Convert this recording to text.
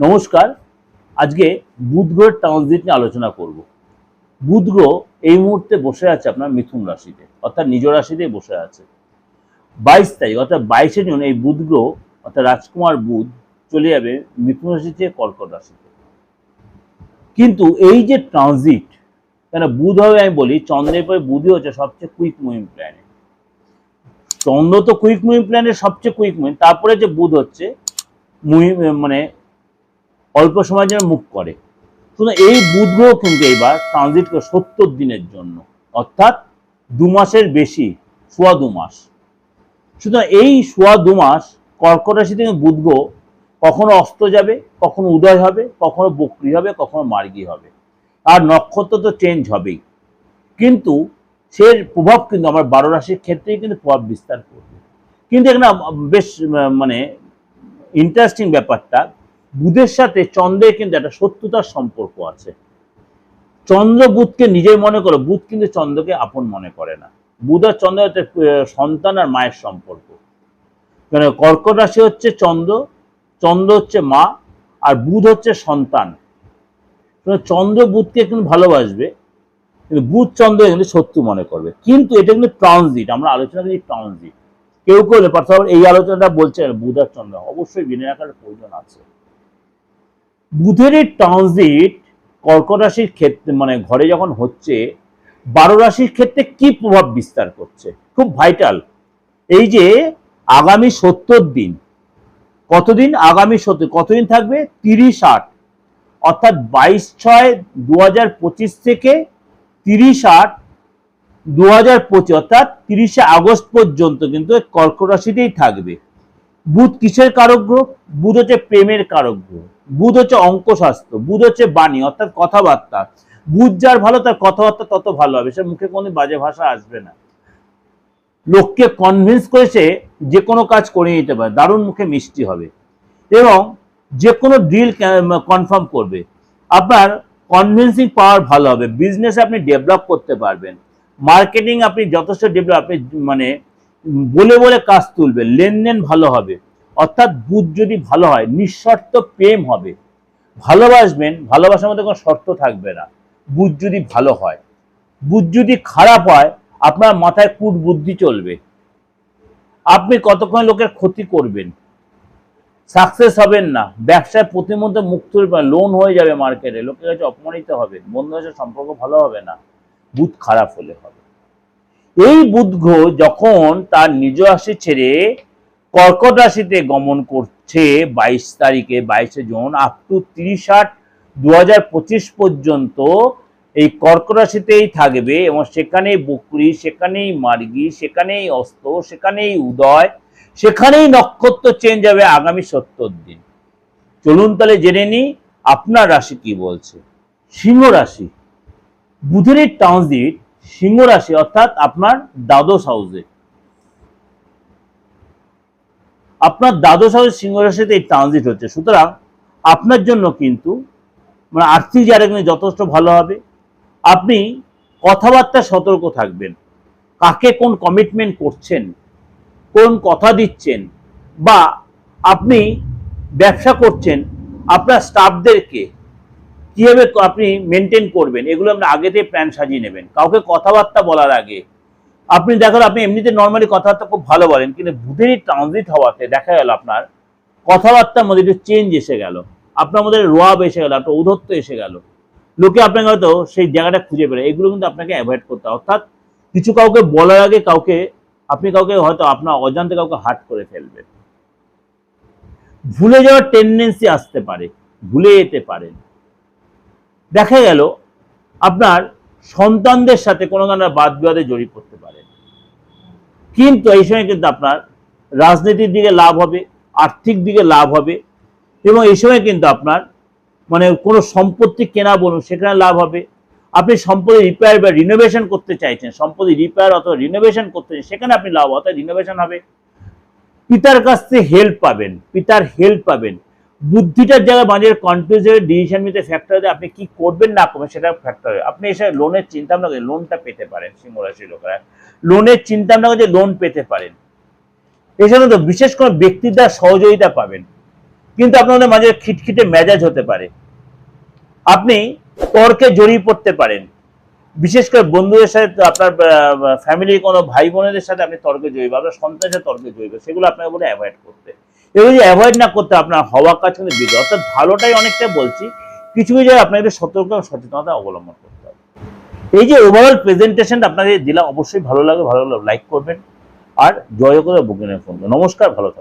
নমস্কার। আজকে বুধ গ্রহের ট্রানজিট নিয়ে আলোচনা করব। বুধ গ্রহ এই মুহূর্তে বসে আছে আপনার মিথুন রাশিতে, অর্থাৎ নিজ রাশিতেই বসে আছে। বাইশ তারিখ, অর্থাৎ বাইশে জুন এই বুধ গ্রহ অর্থাৎ রাজকুমার বুধ চলে যাবে মিথুন রাশি থেকে কর্কট রাশিতে কিন্তু এই যে ট্রানজিট কেন বুধ হবে আমি বলি, চন্দ্রের পরে বুধই হচ্ছে সবচেয়ে কুইক মুভিং প্ল্যানেট চন্দ্র তো কুইক মুভিং প্ল্যানের সবচেয়ে কুইক মুভিং তারপরে যে বুধ হচ্ছে মানে অল্প সময়ের জন্য মুখ করে। শুধু এই বুধ গ্রহ কিন্তু এইবার ট্রানজিট করে সত্তর দিনের জন্য, অর্থাৎ দু মাসের বেশি, সোয়া দু মাস। সুতরাং এই সোয়া দু মাস কর্কট রাশি থেকে বুধ গ্রহ কখনো অস্ত যাবে, কখনো উদয় হবে, কখনো বক্রি হবে, কখনো মার্গী হবে। আর নক্ষত্র তো চেঞ্জ হবেই। কিন্তু সে প্রভাব কিন্তু আমার বারো রাশির ক্ষেত্রেই কিন্তু প্রভাব বিস্তার করবে। কিন্তু এখানে বেশ মানে ইন্টারেস্টিং ব্যাপারটা বুধের সাথে চন্দ্রের কিন্তু একটা শত্রুতার সম্পর্ক আছে। চন্দ্র বুধকে নিজের মনে করে, বুধ কিন্তু চন্দ্রকে আপন মনে করে না। বুধ আর চন্দ্র সন্তান আর মায়ের সম্পর্ক। মানে কর্কট রাশি হচ্ছে চন্দ্র চন্দ্র হচ্ছে মা, আর বুধ হচ্ছে সন্তান। চন্দ্র বুধকে কিন্তু ভালোবাসবে, কিন্তু বুধ চন্দ্র কিন্তু শত্রু মনে করবে। কিন্তু এটা কিন্তু ট্রানজিট আমরা আলোচনা করি ট্রানজিট কেউ কেউ পার্থ এই আলোচনাটা বলছে বুধ আর চন্দ্র, অবশ্যই বিনয় রাখার প্রয়োজন আছে। বুধের ট্রানজিট কর্কট রাশির ক্ষেত্রে মানে ঘরে যখন হচ্ছে, বারো রাশির ক্ষেত্রে কি প্রভাব বিস্তার করছে? খুব ভাইটাল এই যে আগামী সত্তর দিন, কতদিন আগামী সত্তর, কতদিন থাকবে? তিরিশ আট। অর্থাৎ বাইশ ছয় দু পঁচিশ থেকে তিরিশ আট দু অর্থাৎ তিরিশে আগস্ট পর্যন্ত কিন্তু কর্কট রাশিতেই থাকবে। বুধ কিসের কারক গ্রহ বুধ হচ্ছে প্রেমের কারক গ্রহ বুধ হচ্ছে অঙ্কশাস্ত্র, বুধ হচ্ছে বাণী, অর্থাৎ কথাবার্তা। বুধ যার ভালো, তার কথাবার্তা তত ভালো হবে। সে মুখে কোনো বাজে ভাষা আসবে না। লোককে কনভিন্স করে সে যে কোনো কাজ করে নিতে পারে। দারুণ মুখে মিষ্টি হবে। এবং যে কোনো ডিল কনফার্ম করবে। আপনার কনভিন্সিং পাওয়ার ভালো হবে। বিজনেস আপনি ডেভেলপ করতে পারবেন। মার্কেটিং আপনি যথেষ্ট ডেভেলপ মানে বলে বলে কাজ তুলবে, লেনদেন ভালো হবে। অর্থাৎ বুধ যদি ভালো হয়, নিঃশর্ত প্রেম হবে। ভালোবাসবেন, ভালোবাসার মধ্যে কোনো শর্ত থাকবে না। বুধ যদি ভালো হয়, বুধ যদি খারাপ হয়, আপনার মাথায় কূট বুদ্ধি চলবে। আপনি কতক্ষণ লোকের ক্ষতি করবেন? সাকসেস হবেন না। ব্যবসায় প্রতিমধ্যে মুখ তুলবে লোন হয়ে যাবে মার্কেটে। লোকের কাছে অপমানিত হবে বন্ধুদের সম্পর্ক ভালো হবে না। বুধ খারাপ হলে হবে। এই গ্রহ যখন তার নিজ রাশি ছেড়ে কর্কট রাশিতে গমন করছে বাইশ তারিখে, বাইশে জুন আপ টু তিরিশ আট পর্যন্ত এই কর্কট রাশিতেই থাকবে এবং সেখানেই বকরি, সেখানেই মার্গী, সেখানেই অস্ত, সেখানেই উদয়, সেখানেই নক্ষত্র চেঞ্জ হবে আগামী সত্তর দিন। চলুন তাহলে জেনে নিই আপনার রাশি কি বলছে। সিংহ রাশি। বুধের ট্রানজিট সিংহ রাশি, অর্থাৎ আপনার দ্বাদশ হাউসে আপনার দ্বাদশ হাউস সিংহ রাশিতে এই ট্রানজিট হচ্ছে। সুতরাং আপনার জন্য কিন্তু মানে আর্থিক জায়গা যথেষ্ট ভালো হবে। আপনি কথাবার্তা সতর্ক থাকবেন। কাকে কোন কমিটমেন্ট করছেন, কোন কথা দিচ্ছেন, বা আপনি ব্যবসা করছেন, আপনার স্টাফদেরকে কীভাবে আপনি মেনটেন করবেন, এগুলো আপনি আগেতে প্ল্যান সাজিয়ে নেবেন। কাউকে কথাবার্তা বলার আগে, আপনি দেখেন, আপনি এমনিতে নর্মালি কথাবার্তা খুব ভালো বলেন, কিন্তু বুধেরই ট্রানজিট হওয়াতে দেখা গেল আপনার, কথাবার্তার মধ্যে একটু চেঞ্জ এসে গেল। আপনার মধ্যে রোয়াব এসে গেল, আপনার ঔধত্য এসে গেল। লোকে আপনাকে হয়তো সেই জায়গাটা খুঁজে পেলে, এগুলো কিন্তু আপনাকে অ্যাভয়েড করতে অর্থাৎ কিছু কাউকে বলার আগে কাউকে, আপনি কাউকে হয়তো আপনার অজান্তে কাউকে হার্ট করে ফেলবেন। ভুলে যাওয়ার টেন্ডেন্সি আসতে পারে, ভুলে যেতে পারেন দেখা গেল আপনার সন্তানদের সাথে কোনো ধরনের বাদ বিবাদে জড়িয়ে পড়তে পারেন কিন্তু এই সময় কিন্তু আপনার রাজনীতির দিকে লাভ হবে, আর্থিক দিকে লাভ হবে এবং এই সময় কিন্তু আপনার মানে কোনো সম্পত্তি কেনা বলুন সেখানে লাভ হবে। আপনি সম্পত্তি রিপেয়ার বা রিনোভেশন করতে চাইছেন, সম্পত্তি রিপেয়ার অথবা রিনোভেশন করতে চাইছেন, সেখানে আপনি লাভ অর্থাৎ রিনোভেশন হবে। পিতার কাছ থেকে হেল্প পাবেন, পিতার হেল্প পাবেন। বুদ্ধিটার জায়গায় মাঝে কনফিউজের ডিসিশন নিতে ফ্যাক্টর হবে আপনি কি করবেন না করবেন সেটা ফ্যাক্টর আপনি এসে লোনের চিন্তা ভাবনা করেন লোনটা পেতে পারেন সিংহরাশি লোকেরা। লোনের চিন্তা ভাবনা করে লোন পেতে পারেন। এছাড়া তো বিশেষ করে ব্যক্তির দ্বারা সহযোগিতা পাবেন। কিন্তু আপনাদের মাঝে খিটখিটে মেজাজ হতে পারে। আপনি তর্কে জড়িয়ে পড়তে পারেন। বিশেষ করে বন্ধুদের সাথে আপনার ফ্যামিলির কোনো ভাই বোনেদের সাথে আপনি তর্কে জড়িয়ে আপনার সন্তানের সাথে তর্কে জড়িয়ে সেগুলো আপনাকে বলে অ্যাভয়েড করতে। এগুলো যদি অ্যাভয়েড না করতে আপনার হওয়া কাজ কিন্তু বিজয় অর্থাৎ ভালোটাই অনেকটা বলছি, কিছু কিছু আপনাকে সতর্ক সচেতনতা অবলম্বন করতে হবে। এই যে ওভারঅল প্রেজেন্টেশনটা আপনাদের দিলাম অবশ্যই ভালো লাগে ভালো লাগলে লাইক করবেন, আর জয় করে বুকিংয়ে ফোন নমস্কার, ভালো থাকবেন